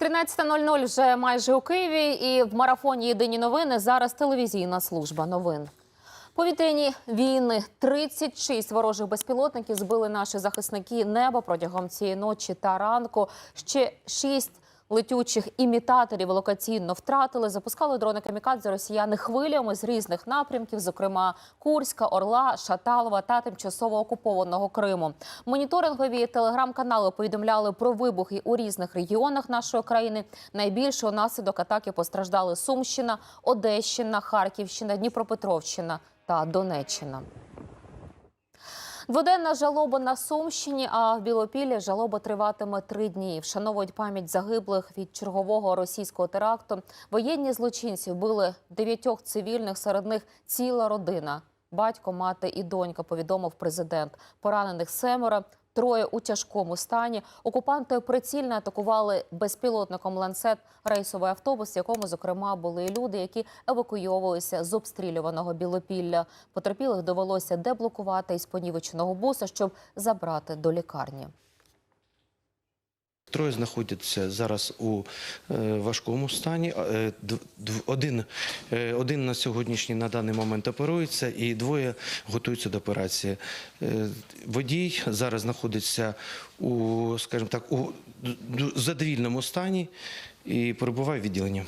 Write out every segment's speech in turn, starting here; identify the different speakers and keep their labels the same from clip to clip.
Speaker 1: 13.00 вже майже у Києві, і в марафоні Єдині новини зараз телевізійна служба новин. Повітряні війни 36 ворожих безпілотників збили наші захисники неба протягом цієї ночі та ранку. Ще 6 летючих імітаторів локаційно втратили. Запускали дрони камікадзе росіяни хвилями з різних напрямків, зокрема Курська, Орла, Шаталова та тимчасово окупованого Криму. Моніторингові телеграм-канали повідомляли про вибухи у різних регіонах нашої країни. Найбільше унаслідок атаки постраждали Сумщина, Одещина, Харківщина, Дніпропетровщина та Донеччина. Дводенна жалоба на Сумщині, а в Білопіллі жалоба триватиме три дні. Вшановують пам'ять загиблих від чергового російського теракту. Воєнні злочинці вбили дев'ятьох цивільних, серед них ціла родина. Батько, мати і донька, повідомив президент. Поранених семеро, троє у тяжкому стані. Окупанти прицільно атакували безпілотником ланцет рейсовий автобус, в якому, зокрема, були люди, які евакуйовувалися з обстрілюваного Білопілля. Потерпілих довелося деблокувати із понівеченого буса, щоб забрати до лікарні.
Speaker 2: Троє знаходяться зараз у е, важкому стані. Е, Один, е, один на сьогоднішній на даний момент оперується, і двоє готуються до операції. Водій зараз знаходиться у, скажімо так, у задовільному стані і перебуває в відділенні.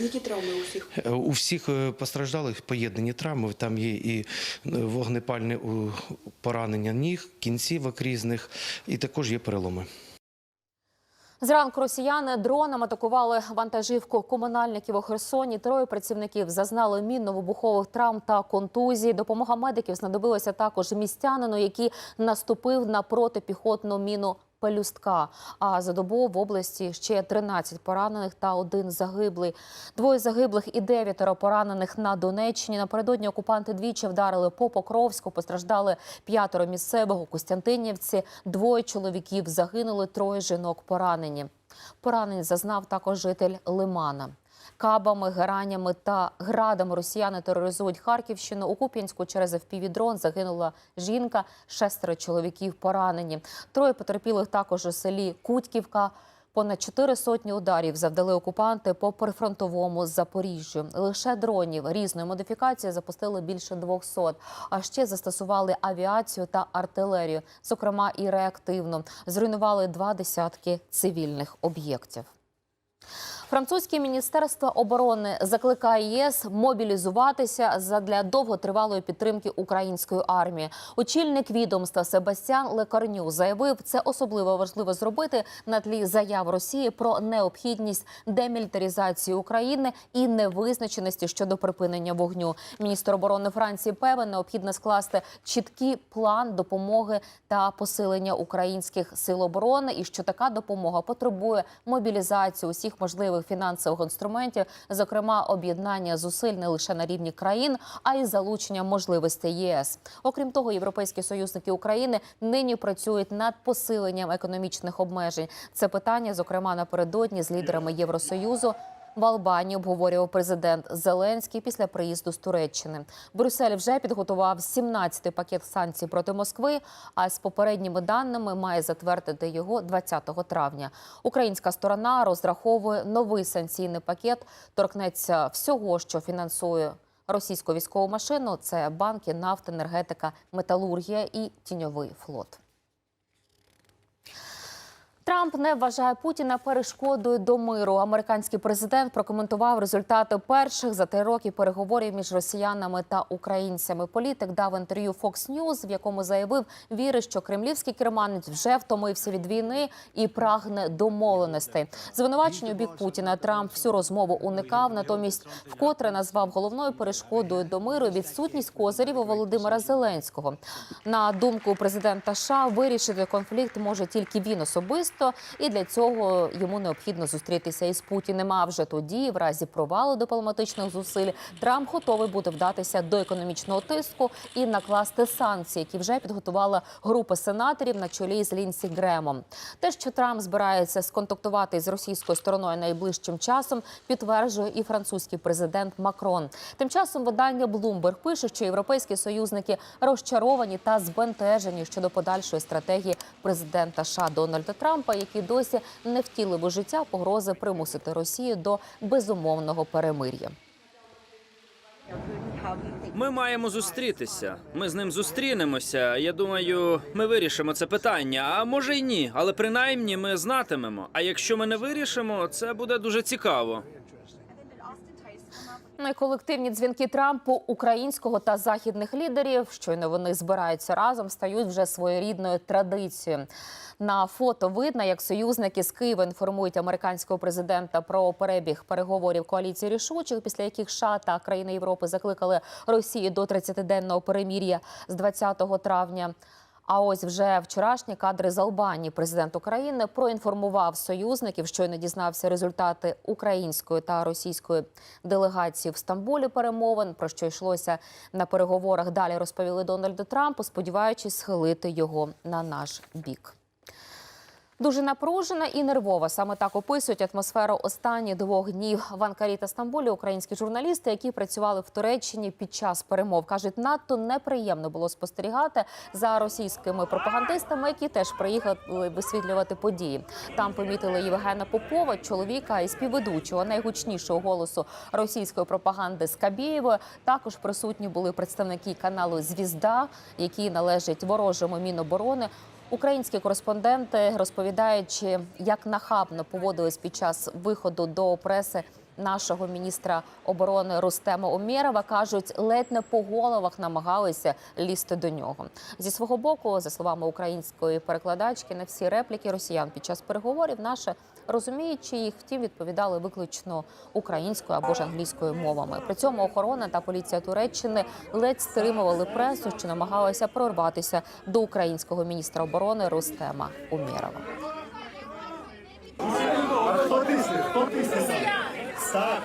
Speaker 3: Які травми у всіх?
Speaker 2: У всіх постраждалих поєднані травми. Там є і вогнепальне поранення ніг, кінцівок різних, і також є переломи.
Speaker 1: Зранку росіяни дроном атакували вантажівку комунальників у Херсоні. Троє працівників зазнали мінно-вибухових травм та контузій. Допомога медиків знадобилася також містянину, який наступив на протипіхотну міну. Пелюстка. А за добу в області ще 13 поранених та один загиблий. Двоє загиблих і дев'ятеро поранених на Донеччині. Напередодні окупанти двічі вдарили по Покровську. Постраждали п'ятеро місцевих у Костянтинівці. Двоє чоловіків загинули, троє жінок поранені. Поранень зазнав також житель Лимана. Кабами, геранями та градами росіяни тероризують Харківщину. У Куп'янську через FPV-дрон загинула жінка, шестеро чоловіків поранені. Троє потерпілих також у селі Кутьківка. Понад чотири сотні ударів завдали окупанти по прифронтовому Запоріжжю. Лише дронів різної модифікації запустили більше 200, а ще застосували авіацію та артилерію, зокрема і реактивно. Зруйнували два десятки цивільних об'єктів. Французьке міністерство оборони закликає ЄС мобілізуватися задля довготривалої підтримки української армії. Очільник відомства Себастьян Лекарню заявив, це особливо важливо зробити на тлі заяв Росії про необхідність демілітаризації України і невизначеності щодо припинення вогню. Міністр оборони Франції певен, необхідно скласти чіткий план допомоги та посилення українських сил оборони, і що така допомога потребує мобілізації усіх можливих фінансових інструментів, зокрема об'єднання зусиль не лише на рівні країн, а й залучення можливостей ЄС. Окрім того, європейські союзники України нині працюють над посиленням економічних обмежень. Це питання, зокрема, напередодні з лідерами Євросоюзу. В Албанії обговорював президент Зеленський після приїзду з Туреччини. Брюссель вже підготував 17-й пакет санкцій проти Москви. А з попередніми даними має затвердити його 20 травня. Українська сторона розраховує новий санкційний пакет. Торкнеться всього, що фінансує російську військову машину. Це банки, нафта, енергетика, металургія і тіньовий флот. Трамп не вважає Путіна перешкодою до миру. Американський президент прокоментував результати перших за три роки переговорів між росіянами та українцями. Політик дав інтерв'ю Fox News, в якому заявив, вірить, що кремлівський керманець вже втомився від війни і прагне домовленостей. Звинувачення у бік Путіна Трамп всю розмову уникав. Натомість, вкотре назвав головною перешкодою до миру відсутність козирів у Володимира Зеленського. На думку президента США, вирішити конфлікт може тільки він особисто, і для цього йому необхідно зустрітися із Путіним. А вже тоді, в разі провалу дипломатичних зусиль, Трамп готовий буде вдатися до економічного тиску і накласти санкції, які вже підготувала група сенаторів на чолі з Лінсі Гремом. Те, що Трамп збирається сконтактувати з російською стороною найближчим часом, підтверджує і французький президент Макрон. Тим часом видання Bloomberg пише, що європейські союзники розчаровані та збентежені щодо подальшої стратегії президента США Дональда Трампа. Трампа, який досі не втілив у життя погрози примусити Росію до безумовного перемир'я.
Speaker 4: Ми маємо зустрітися. Ми з ним зустрінемося. Я думаю, ми вирішимо це питання. А може й ні, але принаймні ми знатимемо. А якщо ми не вирішимо, це буде дуже цікаво.
Speaker 1: Колективні дзвінки Трампу, українського та західних лідерів, щойно вони збираються разом, стають вже своєрідною традицією. На фото видно, як союзники з Києва інформують американського президента про перебіг переговорів коаліції рішучих, після яких США та країни Європи закликали Росію до 30-денного перемір'я з 20 травня. А ось вже вчорашні кадри з Албанії. Президент України проінформував союзників, щойно дізнався результати української та російської делегації в Стамбулі перемовин. Про що йшлося на переговорах. Далі розповіли Дональду Трампу, сподіваючись схилити його на наш бік. Дуже напружена і нервова. Саме так описують атмосферу останніх двох днів в Анкарі та Стамбулі. Українські журналісти, які працювали в Туреччині під час перемов, кажуть, надто неприємно було спостерігати за російськими пропагандистами, які теж приїхали висвітлювати події. Там помітили Євгена Попова, чоловіка і співведучого найгучнішого голосу російської пропаганди Скабєєвої. Також присутні були представники каналу Звізда, який належить ворожому міноборони. Українські кореспонденти розповідаючи, як нахабно поводились під час виходу до преси нашого міністра оборони Рустема Омєрова, кажуть, ледь не по головах намагалися лізти до нього. Зі свого боку, за словами української перекладачки, на всі репліки росіян під час переговорів наше розуміючи їх, втім відповідали виключно українською або ж англійською мовами. При цьому охорона та поліція Туреччини ледь стримували пресу, що намагалася прорватися до українського міністра оборони Рустема Умєрова.
Speaker 5: Хто тисне? Хто тисне? Став.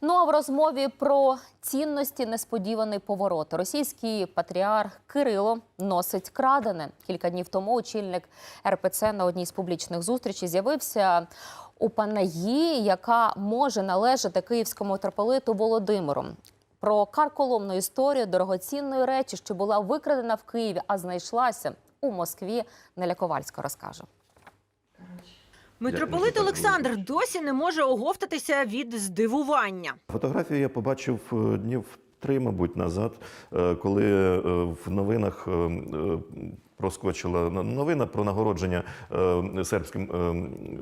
Speaker 1: Ну а в розмові про цінності несподіваний поворот. Російський патріарх Кирило носить крадене. Кілька днів тому очільник РПЦ на одній з публічних зустрічей з'явився у Панагії, яка може належати київському митрополиту Володимиру. Про карколомну історію дорогоцінної речі, що була викрадена в Києві, а знайшлася у Москві. Неля Ковальська розкаже.
Speaker 6: Митрополит Олександр досі не може оговтатися від здивування.
Speaker 7: Фотографію я побачив е, днів три, мабуть, назад, е, коли е, в новинах проскочила новина про нагородження е, сербським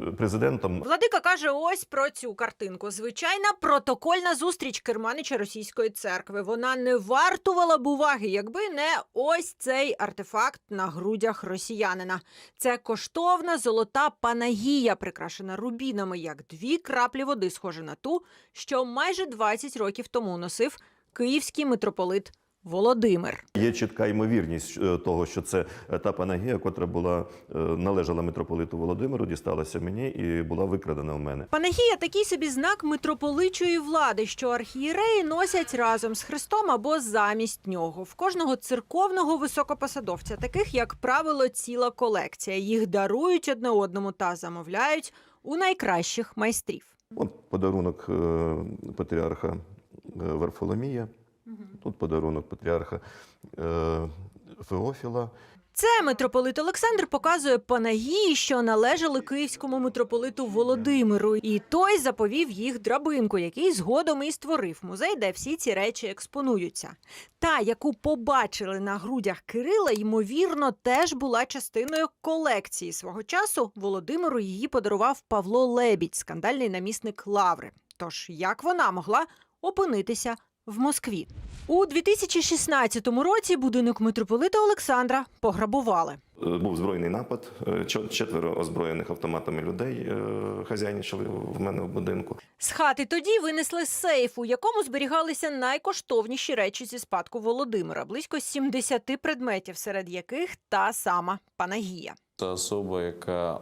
Speaker 7: е, президентом.
Speaker 6: Владика каже: ось про цю картинку. Звичайна протокольна зустріч керманича російської церкви. Вона не вартувала б уваги, якби не ось цей артефакт на грудях росіянина. Це коштовна золота панагія, прикрашена рубінами, як дві краплі води, схожа на ту, що майже 20 років тому носив київський митрополит Володимир.
Speaker 7: Є чітка ймовірність е, того, що це е, та панагія, котра була е, належала митрополиту Володимиру, дісталася мені і була викрадена в мене.
Speaker 6: Панагія такий собі знак митрополичої влади, що архієреї носять разом з Христом або замість нього. В кожного церковного високопосадовця, таких як правило, ціла колекція. Їх дарують одне одному та замовляють у найкращих майстрів.
Speaker 7: От подарунок патріарха Варфоломія, тут подарунок патріарха е, Феофіла.
Speaker 6: Це митрополит Олександр показує панагії, що належали київському митрополиту Володимиру, і той заповів їх драбинку, який згодом і створив музей, де всі ці речі експонуються. Та, яку побачили на грудях Кирила, ймовірно, теж була частиною колекції свого часу. Володимиру її подарував Павло Лебідь, скандальний намісник Лаври. Тож як вона могла опинитися в Москві? У 2016 році будинок митрополита Олександра пограбували.
Speaker 7: Е, Був збройний напад. е, Четверо озброєних автоматами людей е, хазяйничали в мене в будинку.
Speaker 6: З хати тоді винесли сейф, у якому зберігалися найкоштовніші речі зі спадку Володимира, близько 70 предметів, серед яких та сама Панагія.
Speaker 8: Та особа, яка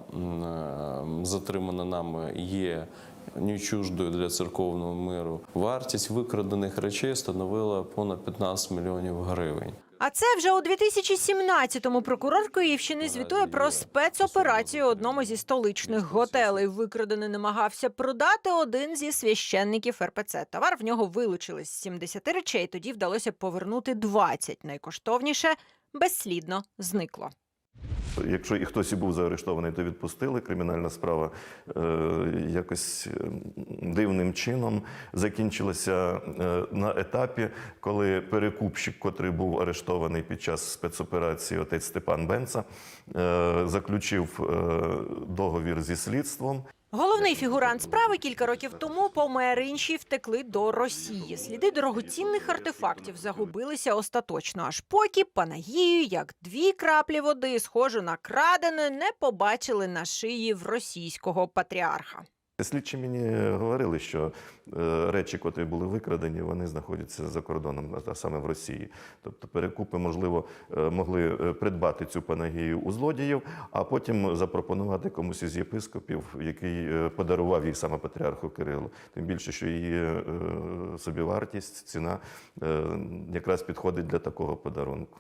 Speaker 8: затримана нами, є нечуждою для церковного миру. Вартість викрадених речей становила понад 15 мільйонів гривень.
Speaker 6: А це вже у 2017-му прокурор Київщини звітує про спецоперацію одному зі столичних готелей. Викрадений намагався продати один зі священників РПЦ. Товар в нього вилучили з 70 речей. Тоді вдалося повернути 20. Найкоштовніше безслідно зникло.
Speaker 7: Якщо і хтось і був заарештований, то відпустили. Кримінальна справа е, якось е, дивним чином закінчилася е, на етапі, коли перекупщик, котрий був арештований під час спецоперації, отець Степан Бенца, е, заключив договір зі слідством.
Speaker 6: Головний фігурант справи кілька років тому помер. Інші втекли до Росії. Сліди дорогоцінних артефактів загубилися остаточно, аж поки Панагію, як дві краплі води, схожу на крадене, не побачили на шиї в російського патріарха.
Speaker 7: Слідчі мені говорили, що е, речі, котрі були викрадені, вони знаходяться за кордоном, а саме в Росії. Тобто перекупи, можливо, е, могли е, придбати цю панагію у злодіїв, а потім запропонувати комусь із єпископів, який подарував її саме патріарху Кирилу. Тим більше, що її собівартість, ціна якраз підходить для такого подарунку.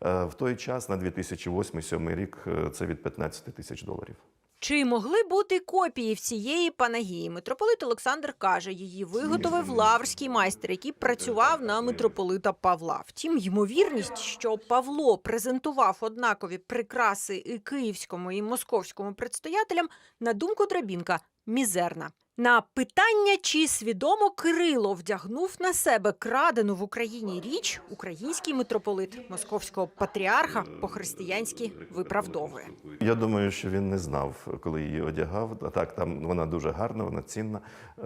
Speaker 7: В той час, на 2008-2007 рік, це від 15 тисяч доларів.
Speaker 6: Чи могли бути копії всієї панагії? Митрополит Олександр каже, її виготовив лаврський майстер, який працював на митрополита Павла. Втім, ймовірність, що Павло презентував однакові прикраси і київському і московському предстоятелям, на думку Драбінка, мізерна. На питання, чи свідомо Кирило вдягнув на себе крадену в Україні річ, український митрополит московського патріарха по-християнськи виправдовує.
Speaker 7: Я думаю, що він не знав, коли її одягав. А так, там вона дуже гарна, вона цінна. Е,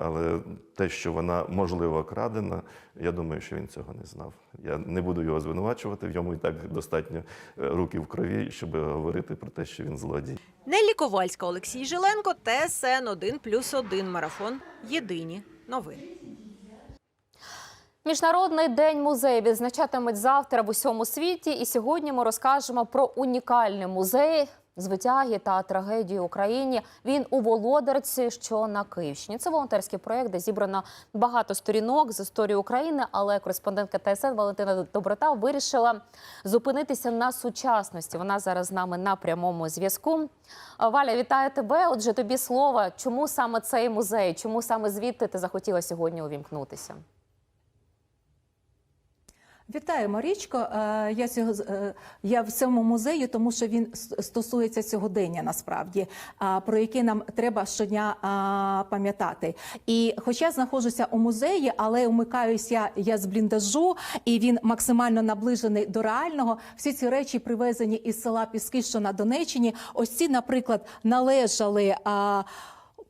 Speaker 7: Але те, що вона можливо крадена, я думаю, що він цього не знав. Я не буду його звинувачувати. В йому і так достатньо е, руки в крові, щоб говорити про те, що він злодій.
Speaker 6: Неллі Ковальська, Олексій Жиленко, ТСН 1+,1 Марафон. Єдині новини.
Speaker 1: Міжнародний день музею відзначатимуть завтра в усьому світі. І сьогодні ми розкажемо про унікальний музей з витяги та трагедії Україні. Він у Володарці, що на Київщині. Це волонтерський проєкт, де зібрано багато сторінок з історії України. Але кореспондентка ТСН Валентина Доброта вирішила зупинитися на сучасності. Вона зараз з нами на прямому зв'язку. Валя, вітаю тебе. Отже, тобі слово. Чому саме цей музей? Чому саме звідти ти захотіла сьогодні увімкнутися?
Speaker 9: Вітаю, Марічко. Е, Я цього е, я в цьому музеї, тому що він стосується сьогодення, насправді, про яке нам треба щодня пам'ятати. І хоча знаходжуся у музеї, але умикаюся я з бліндажу, і він максимально наближений до реального. Всі ці речі привезені із села Піски, що на Донеччині. Ось ці, наприклад, належали.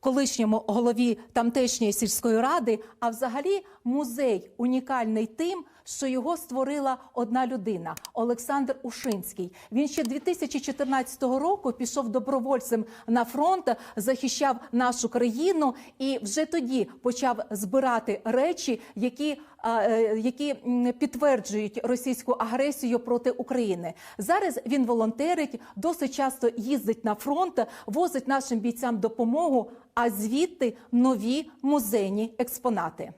Speaker 9: Колишньому голові тамтешньої сільської ради. А взагалі музей унікальний тим, що його створила одна людина Олександр Ушинський. Він ще 2014 року пішов добровольцем на фронт, захищав нашу країну і вже тоді почав збирати речі, які, е, які підтверджують російську агресію проти України. Зараз він волонтерить, досить часто їздить на фронт, возить нашим бійцям допомогу, а звідти нові музейні експонати.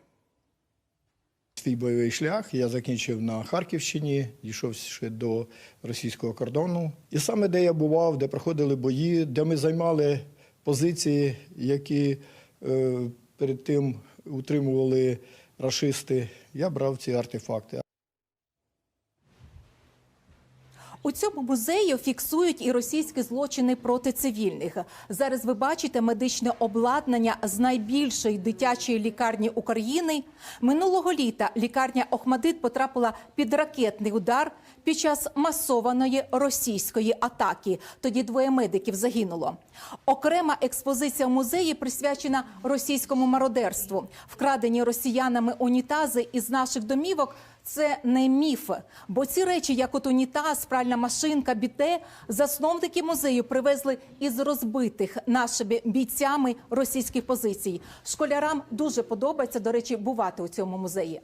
Speaker 10: Свій бойовий шлях я закінчив на Харківщині, дійшов ще до російського кордону. І саме де я бував, де проходили бої, де ми займали позиції, які е, перед тим утримували рашисти, я брав ці артефакти.
Speaker 9: У цьому музеї фіксують і російські злочини проти цивільних. Зараз ви бачите медичне обладнання з найбільшої дитячої лікарні України. Минулого літа лікарня Охмадит потрапила під ракетний удар під час масованої російської атаки. Тоді двоє медиків загинуло. Окрема експозиція в музеї присвячена російському мародерству. Вкрадені росіянами унітази із наших домівок це не міф, бо ці речі, як от унітаз, пральна машинка, біте, засновники музею привезли із розбитих нашими бійцями російських позицій. Школярам дуже подобається, до речі, бувати у цьому музеї.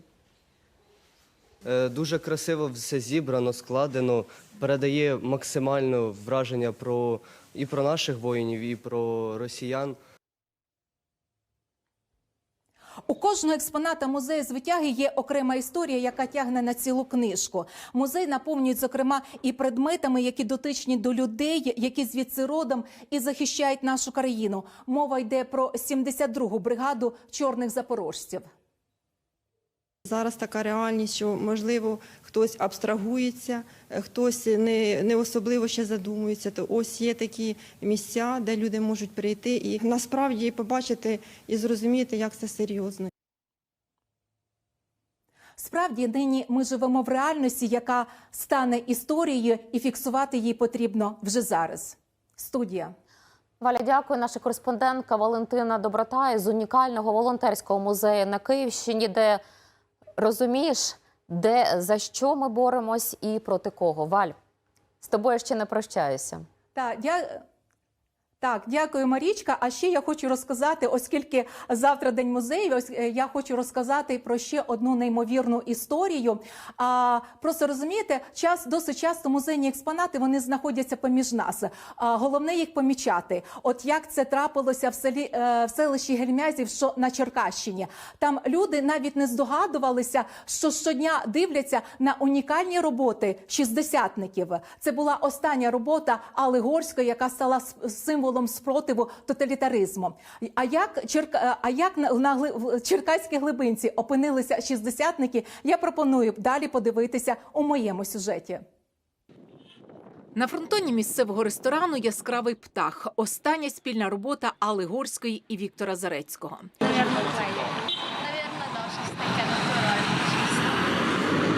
Speaker 11: Е, Дуже красиво все зібрано, складено, передає максимально враження про і про наших воїнів, і про росіян.
Speaker 9: У кожного експоната музею звитяги є окрема історія, яка тягне на цілу книжку. Музей наповнюють, зокрема, і предметами, які дотичні до людей, які звідси родом і захищають нашу країну. Мова йде про 72-гу бригаду чорних запорожців.
Speaker 3: Зараз така реальність, що можливо хтось абстрагується, е, хтось не, не особливо ще задумується. То ось є такі місця, де люди можуть прийти і насправді побачити і зрозуміти, як це серйозно.
Speaker 9: Справді, нині ми живемо в реальності, яка стане історією, і фіксувати її потрібно вже зараз. Студія.
Speaker 1: Валя, дякую. Наша кореспондентка Валентина Доброта із унікального волонтерського музею на Київщині, де розумієш, де за що ми боремось і проти кого. Валь, з тобою ще не прощаюся.
Speaker 9: Так, я... Так, дякую, Марічка. А ще я хочу розказати, оскільки завтра день музею, ось е, я хочу розказати про ще одну неймовірну історію. А просто розумієте, час досить часто музейні експонати вони знаходяться поміж нас. А головне їх помічати. От як це трапилося в селі е, в селищі Гельмязів, що на Черкащині. Там люди навіть не здогадувалися, що щодня дивляться на унікальні роботи шістдесятників. Це була остання робота Алли Горської, яка стала с- символом спротиву тоталітаризму. А як Черка, а як на, Черкаській глибинці опинилися шістдесятники? Я пропоную далі подивитися у моєму сюжеті. На фронтоні місцевого ресторану яскравий птах. Остання спільна робота Алли Горської і Віктора Зарецького.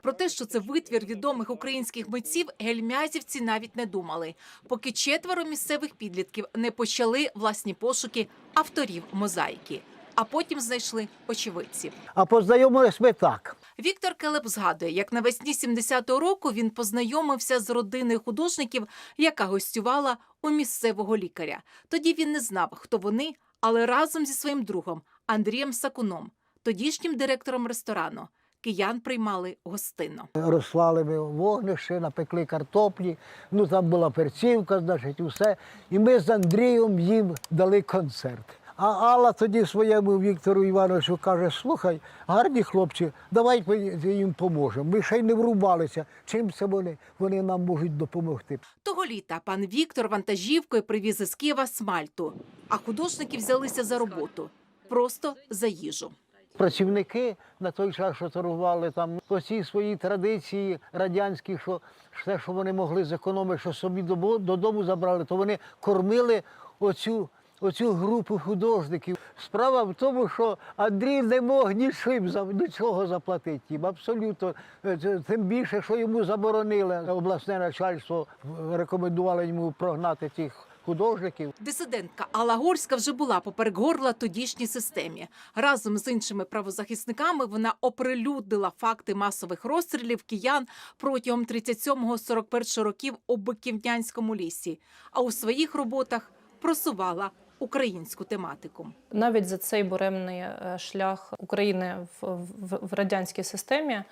Speaker 9: Про те, що це витвір відомих українських митців, гельмязівці навіть не думали, поки четверо місцевих підлітків не почали власні пошуки авторів мозаїки, а потім знайшли очевидців.
Speaker 5: А познайомились ми так.
Speaker 9: Віктор Келеп згадує, як навесні 70-го року він познайомився з родиною художників, яка гостювала у місцевого лікаря. Тоді він не знав, хто вони, але разом зі своїм другом Андрієм Сакуном, тодішнім директором ресторану, киян приймали гостинно.
Speaker 5: Розслали ми вогнище, напекли картоплі, ну там була перцівка, значить, усе. І ми з Андрієм їм дали концерт. А Алла тоді своєму Віктору Івановичу каже: слухай, гарні хлопці, давай ми їм поможемо. Ми ще й не врубалися. Чим це вони, вони нам можуть допомогти.
Speaker 9: Того літа пан Віктор вантажівкою привіз із Києва смальту, а художники взялися за роботу просто за їжу.
Speaker 5: Працівники на той час, що торгували там оці свої традиції радянські, що все, що вони могли зекономити, що собі додому забрали, то вони кормили оцю, оцю групу художників. Справа в тому, що Андрій не мог нічим нічого заплатити їм. Абсолютно. Е, Тим більше, що йому заборонили обласне начальство, рекомендувало йому прогнати цих художників.
Speaker 9: Дисидентка Алла Горська вже була поперек горла тодішній системі. Разом з іншими правозахисниками вона оприлюднила факти масових розстрілів киян протягом 37-41 років у Биківнянському лісі, а у своїх роботах просувала українську тематику.
Speaker 12: навіть за цей буремний е, шлях України в, в, в радянській системі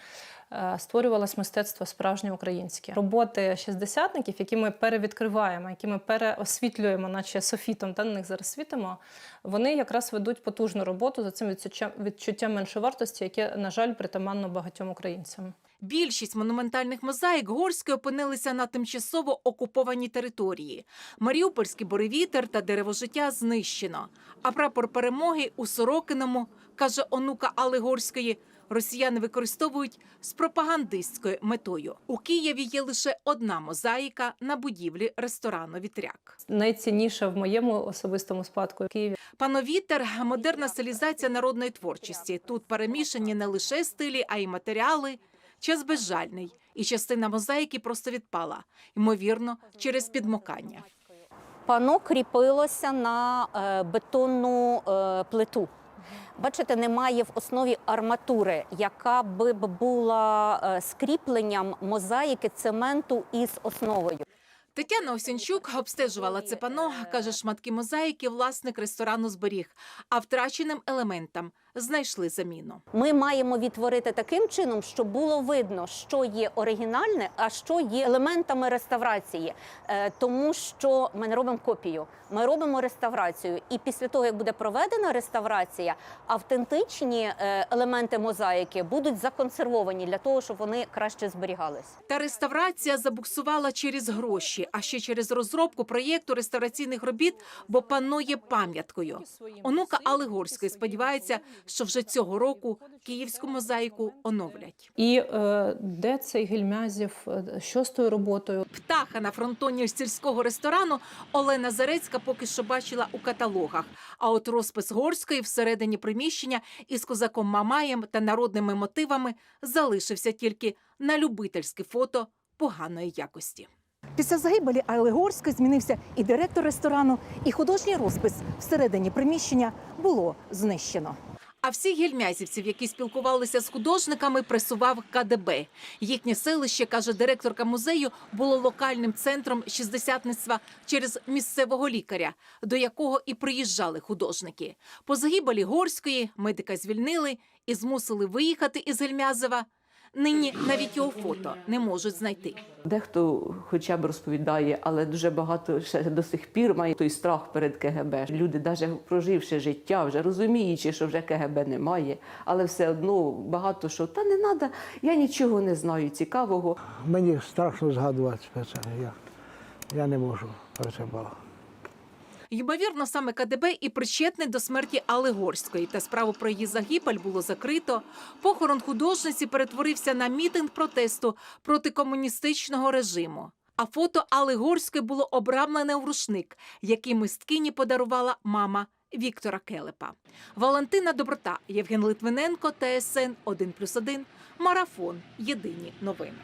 Speaker 12: створювалось мистецтво справжнє українське. Роботи шістдесятників, які ми перевідкриваємо, які ми переосвітлюємо, наче софітом та на них зараз світимо, вони якраз ведуть потужну роботу за цим відчуттям, меншовартості, яке, на жаль, притаманно багатьом українцям.
Speaker 9: Більшість монументальних мозаїк Горської опинилися на тимчасово окупованій території. Маріупольський буревітер та дерево життя знищено. А прапор перемоги у Сорокиному, каже онука Алли Горської, росіяни використовують з пропагандистською метою. У Києві є лише одна мозаїка на будівлі ресторану Вітряк.
Speaker 12: Найцінніше в моєму особистому спадку в Києві
Speaker 9: Пановітер модерна стилізація народної творчості. Тут перемішані не лише стилі, а й матеріали. Час безжальний, і частина мозаїки просто відпала, ймовірно, через підмокання.
Speaker 13: Пано кріпилося на е, бетонну е, плиту. Бачите, немає в основі арматури, яка би була е, скріпленням мозаїки цементу із основою.
Speaker 9: Тетяна Осінчук обстежувала це пано, каже, шматки мозаїки власник ресторану зберіг, а втраченим елементам знайшли заміну.
Speaker 13: Ми маємо відтворити таким чином, щоб було видно, що є оригінальне, а що є елементами реставрації. Е, Тому що ми не робимо копію, ми робимо реставрацію. І після того, як буде проведена реставрація, автентичні е, елементи мозаїки будуть законсервовані для того, щоб вони краще зберігались.
Speaker 9: Та реставрація забуксувала через гроші, а ще через розробку проєкту реставраційних робіт, бо панує пам'яткою. Онука Алли Горської сподівається, що вже цього року київську мозаїку оновлять.
Speaker 12: І е, де цей Гельмязів, е, що з тою роботою?
Speaker 9: Птаха на фронтоні сільського ресторану Олена Зарецька поки що бачила у каталогах. А от розпис горської всередині приміщення із козаком Мамаєм та народними мотивами залишився тільки на любительське фото поганої якості.
Speaker 14: Після загибелі Айли Горської змінився і директор ресторану, і художній розпис всередині приміщення було знищено.
Speaker 9: А всіх гельмязівців, які спілкувалися з художниками, пресував КДБ. Їхнє селище, каже директорка музею, було локальним центром шістдесятництва через місцевого лікаря, до якого і приїжджали художники. По загибелі Горської медика звільнили і змусили виїхати із Гельмязева. Нині навіть його фото не можуть знайти.
Speaker 15: Дехто хоча б розповідає, але дуже багато ще до сих пір має той страх перед КГБ. Люди, навіть проживши життя, вже розуміючи, що вже КГБ немає, але все одно багато що та не треба, я нічого не знаю цікавого.
Speaker 5: Мені страшно згадувати про це. Я, я не можу про це балакати.
Speaker 9: Ймовірно, саме КДБ і причетний до смерті Алли Горської. Та справу про її загибель було закрито. Похорон художниці перетворився на мітинг протесту проти комуністичного режиму. А фото Алли Горської було обрамлене у рушник, який мисткині подарувала мама Віктора Келепа. Валентина Доброта, Євген Литвиненко, ТСН 1+,1, Марафон. Єдині новини.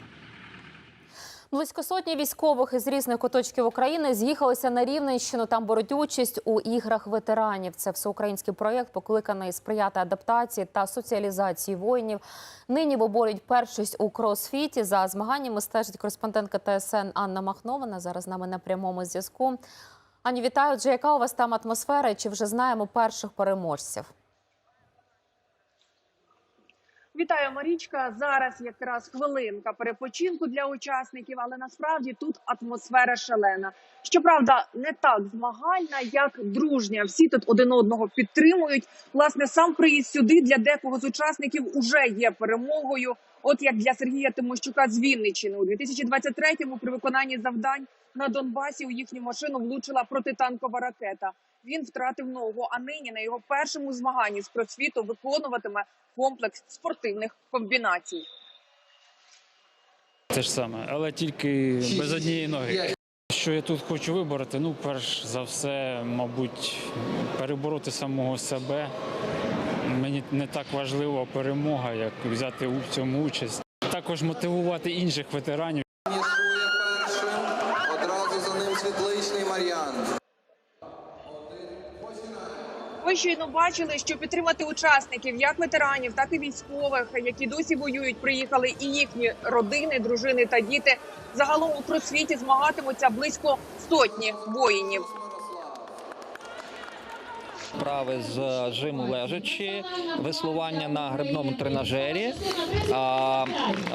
Speaker 1: Близько сотні військових із різних куточків України з'їхалися на Рівненщину. Там беруть участь у іграх ветеранів. Це всеукраїнський проєкт, покликаний сприяти адаптації та соціалізації воїнів. Нині виборюють першість у кросфіті. За змаганнями стежить кореспондентка ТСН Анна Махнована. Зараз з нами на прямому зв'язку. Ані, вітаю. Отже, яка у вас там атмосфера? Чи вже знаємо перших переможців?
Speaker 16: Вітаю, Марічка. Зараз якраз хвилинка перепочинку для учасників, але насправді тут атмосфера шалена. Щоправда, не так змагальна, як дружня. Всі тут один одного підтримують. Власне, сам приїзд сюди для декого з учасників уже є перемогою. От як для Сергія Тимощука з Вінниччини у 2023-му при виконанні завдань на Донбасі у їхню машину влучила протитанкова ракета. Він втратив ногу, а нині на його першому змаганні з кросфіту виконуватиме комплекс спортивних комбінацій.
Speaker 17: Те ж саме, але тільки без однієї ноги. Що я тут хочу вибороти? Ну, перш за все, мабуть, перебороти самого себе. Мені не так важлива перемога, як взяти у цьому участь. Також мотивувати інших ветеранів.
Speaker 18: Одразу за ним світличний Мар'ян.
Speaker 16: Ви щойно бачили, що підтримати учасників, як ветеранів, так і військових, які досі воюють, приїхали і їхні родини, дружини та діти. Загалом у кросфіті змагатимуться близько сотні воїнів.
Speaker 19: Вправи з жиму лежачи, веслування на грибному тренажері,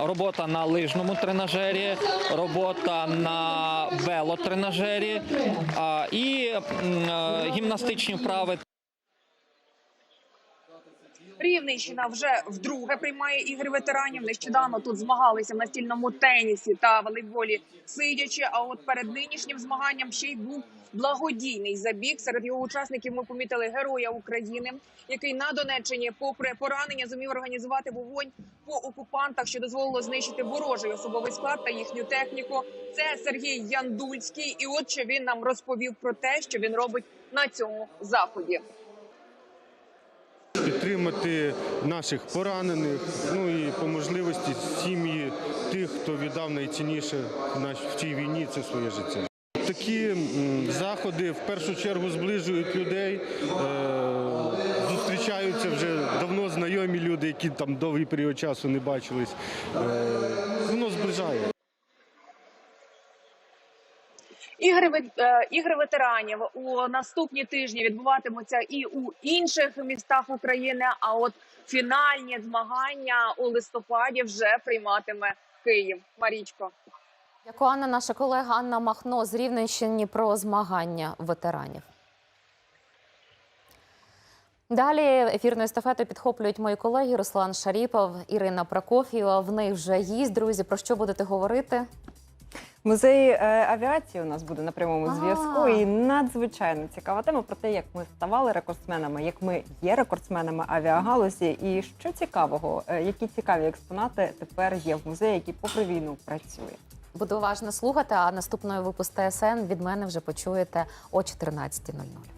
Speaker 19: робота на лижному тренажері, робота на велотренажері і е, гімнастичні вправи.
Speaker 16: Рівненщина вже вдруге приймає ігри ветеранів. Нещодавно тут змагалися в настільному тенісі та волейболі сидячи. А от перед нинішнім змаганням ще й був благодійний забіг. Серед його учасників ми помітили героя України, який на Донеччині, попри поранення, зумів організувати вогонь по окупантах, що дозволило знищити ворожий особовий склад та їхню техніку. Це Сергій Яндульський, і от що він нам розповів про те, що він робить на цьому заході.
Speaker 20: Підтримати наших поранених, ну і по можливості сім'ї тих, хто віддав найцінніше в цій війні це своє життя. Такі заходи в першу чергу зближують людей. Е, Зустрічаються вже давно знайомі люди, які там довгий період часу не бачились. Е, Воно зближає.
Speaker 16: Ігри е, ігри ветеранів у наступні тижні відбуватимуться і у інших містах України. А от фінальні змагання у листопаді вже прийматиме Київ. Марічко.
Speaker 1: Дякую, Анна, наша колега Анна Махно з Рівненщини про змагання ветеранів. Далі ефірну естафету підхоплюють мої колеги Руслан Шаріпов, Ірина Прокоф'єва. В них вже їсть. Друзі, про що будете говорити?
Speaker 21: Музей е, авіації у нас буде на прямому зв'язку. І надзвичайно цікава тема про те, як ми ставали рекордсменами, як ми є рекордсменами авіагалузі, і що цікавого, е, які цікаві експонати тепер є в музеї, які попри війну працює.
Speaker 1: Буду уважно слухати. А наступної випуск ТСН від мене вже почуєте о 14.00.